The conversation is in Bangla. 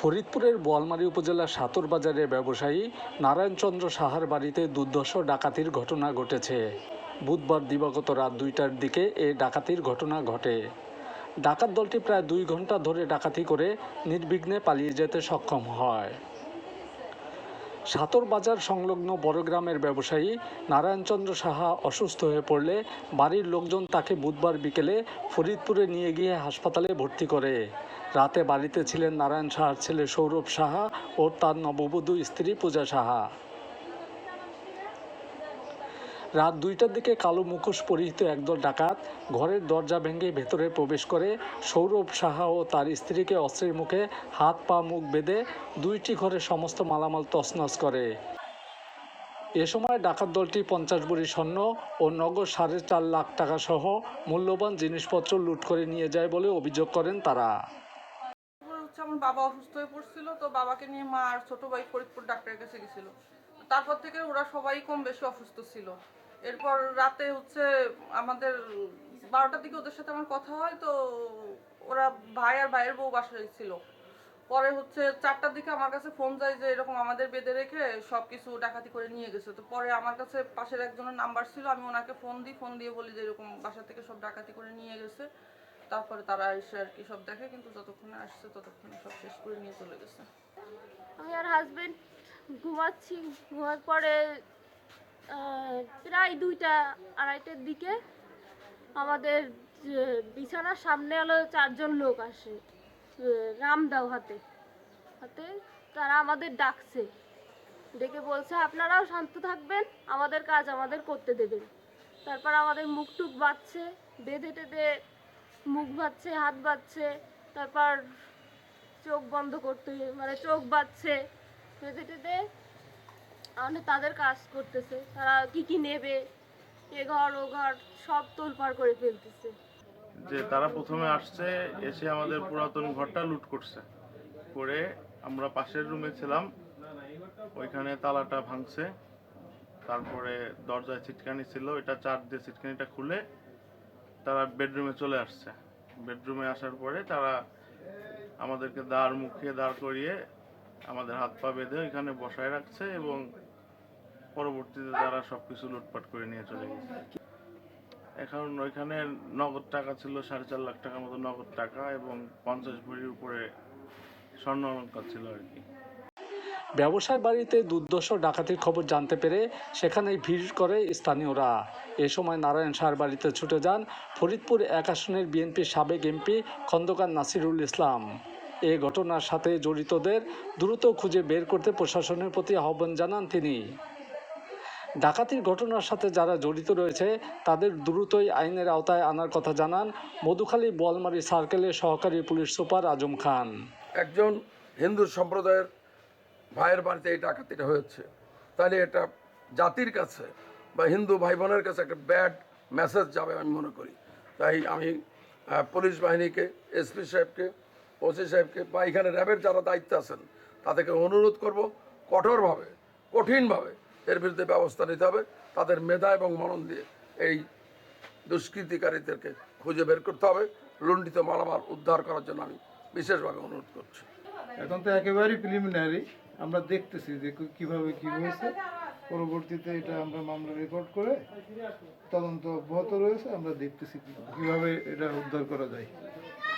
ফরিদপুরের বোয়ালমারী উপজেলার সাতর বাজারের ব্যবসায়ী নারায়ণচন্দ্র সাহার বাড়িতে দুর্ধর্ষ ডাকাতির ঘটনা ঘটেছে। বুধবার দিবাগত রাত দুইটার দিকে এ ডাকাতির ঘটনা ঘটে। ডাকাত দলটি প্রায় দুই ঘণ্টা ধরে ডাকাতি করে নির্বিঘ্নে পালিয়ে যেতে সক্ষম হয়। সাতর বাজার সংলগ্ন বড়গ্রামের ব্যবসায়ী নারায়ণচন্দ্র সাহা অসুস্থ হয়ে পড়লে বাড়ির লোকজন তাকে বুধবার বিকেলে ফরিদপুরে নিয়ে গিয়ে হাসপাতালে ভর্তি করে। রাতে বাড়িতে ছিলেন নারায়ণ সাহার ছেলে সৌরভ সাহা ও তার নববধূ স্ত্রী পূজা সাহা। রাত দুইটার দিকে কালো মুখোশ পরিহিত একদল ডাকাত ঘরের দরজা ভেঙে ভেতরে প্রবেশ করে সৌরভ সাহা ও তার স্ত্রীকে অস্ত্রের মুখে হাত, পা, মুখ বেঁধে দুইটি ঘরের সমস্ত মালামাল তছনছ করে। এ সময় ডাকাত দলটি পঞ্চাশ বড়ি স্বর্ণ ও নগদ সাড়ে চার লাখ টাকা সহ মূল্যবান জিনিসপত্র লুট করে নিয়ে যায় বলে অভিযোগ করেন তারা। হচ্ছে আমার বাবা অসুস্থ হয়ে পড়ছিল, তো বাবাকে নিয়ে মা আর ছোট ভাই ফরিদপুর ডাক্তারের কাছে গেছিল। তারপর থেকে ওরা সবাই কম বেশি অসুস্থ ছিল। এরপর রাতে হচ্ছে আমাদের বারোটার দিকে ওদের সাথে আমার কথা হয়, তো ওরা ভাই আর ভাইয়ের বউ বাসায় ছিল। পরে হচ্ছে চারটার দিকে আমার কাছে ফোন যায় যে এরকম আমাদের বেঁধে রেখে সব কিছু ডাকাতি করে নিয়ে গেছে। তো পরে আমার কাছে পাশের একজনের নাম্বার ছিল, আমি ওনাকে ফোন দিই ফোন দিয়ে বলি যে এরকম বাসা থেকে সব ডাকাতি করে নিয়ে গেছে। তারপরে তারা এসে আর কি সব দেখে, কিন্তু যতক্ষণে আসছে ততক্ষণে সব শেষ করে নিয়ে চলে গেছে। আমি আর হাজবেন্ড ঘুমাচ্ছি, ঘুমার পরে প্রায় দুইটা, আড়াইটার দিকে আমাদের বিছানার সামনে হলো চারজন লোক আসে রামদাও হাতে। হাতে তারা আমাদের ডাকছে। ডেকে বলছে, আপনারাও শান্ত থাকবেন, আমাদের কাজ আমাদের করতে দেবেন। তারপর আমাদের মুখ টুক বাঁধছে, বেঁধে টেঁধে মুখ বাঁধছে, হাত বাঁধছে, তারপর চোখ বন্ধ করতে মানে চোখ বাঁধছে। বেঁধে টেঁধে মানে তাদের কাজ করতেছে। তারা কি কি নেবে, এ ঘর, ও ঘর, সব তোলপাড় করে ফেলতেছে। যে তারা প্রথমে আসছে, এসে আমাদের পুরাতন ঘরটা লুট করছে। করে আমরা পাশের রুমে ছিলাম, ওইখানে তালাটা ভাঙছে, তারপরে দরজায় ছিটকানি ছিল, এটা চার দিয়ে ছিটকানিটা খুলে তারা বেডরুমে চলে আসছে। বেডরুমে আসার পরে তারা আমাদেরকে দাঁড় মুখে দাঁড় করিয়ে আমাদের হাত পা বেঁধে ওইখানে বসায় রাখছে এবং পরবর্তীতে তারা সবকিছু লুটপাট করে নিয়ে চলে গেছে। এখন ওইখানে নগদ টাকা ছিল, সাড়ে চার লাখ টাকার মতো নগদ টাকা এবং পঞ্চাশ ভরির উপরে স্বর্ণ অলঙ্কার ছিল আর কি। ব্যবসায় বাড়িতে দুর্দশ ডাকাতির খবর জানতে পেরে সেখানেই ভিড় করে স্থানীয়রা। এ সময় নারায়ণ সাহার বাড়িতে ছুটে যান ফরিদপুর এক আসনের বিএনপির সাবেক এমপি খন্দকার নাসিরুল ইসলাম। এ ঘটনার সাথে জড়িতদের দ্রুত খুঁজে বের করতে প্রশাসনের প্রতি আহ্বান জানান তিনি। ডাকাতির ঘটনার সাথে যারা জড়িত রয়েছে, তাদের দ্রুতই আইনের আওতায় আনার কথা জানান মধুখালী বোয়ালমারী সার্কেলের সহকারী পুলিশ সুপার আজম খান। একজন হিন্দু সম্প্রদায়ের ভাইয়ের বাড়িতে এই ডাকাতিটা হয়েছে। তাহলে এটা জাতির কাছে বা হিন্দু ভাই বোনের কাছে একটা ব্যাড মেসেজ যাবে আমি মনে করি। তাই আমি পুলিশ বাহিনীকে, এসপি সাহেবকে, ওসি সাহেবকে বা এখানে র্যাবের যারা দায়িত্বে আছেন, তাদেরকে অনুরোধ করব কঠোরভাবে, কঠিনভাবে এর বিরুদ্ধে ব্যবস্থা নিতে হবে। তাদের মেধা এবং মনন দিয়ে এই দুষ্কৃতিকারীদেরকে খুঁজে বের করতে হবে। লুণ্ঠিত মালামাল উদ্ধার করার জন্য আমি বিশেষভাবে অনুরোধ করছি। এখন তো একেবারেই প্রিলিমিনারি আমরা দেখতেছি যে কীভাবে কি হয়েছে। পরবর্তীতে এটা আমরা মামলা রেকর্ড করে তদন্ত অব্যাহত রয়েছে। আমরা দেখতেছি কীভাবে এটা উদ্ধার করা যায়।